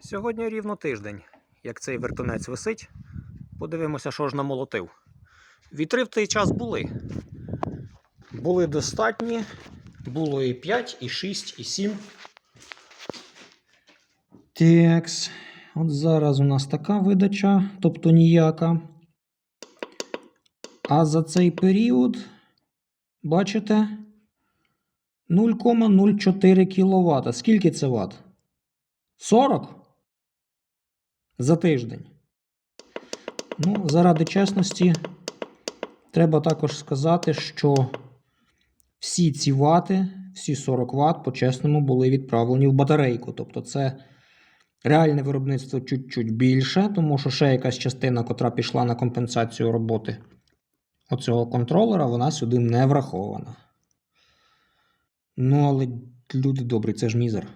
Сьогодні рівно тиждень, як цей вертунець висить. Подивимося, що ж намолотив. Вітри в той час були. Були достатні. Було і 5, і 6, і 7. Текс. От зараз у нас така видача, тобто ніяка. А за цей період, бачите, 0,04 кВт. Скільки це ват? 40? За тиждень. Ну, заради чесності, треба також сказати, що всі ці вати, всі 40 Вт по-чесному були відправлені в батарейку. Тобто це реальне виробництво чуть-чуть більше, тому що ще якась частина, котра пішла на компенсацію роботи оцього контролера, вона сюди не врахована. Ну, але люди добрі, це ж мізер.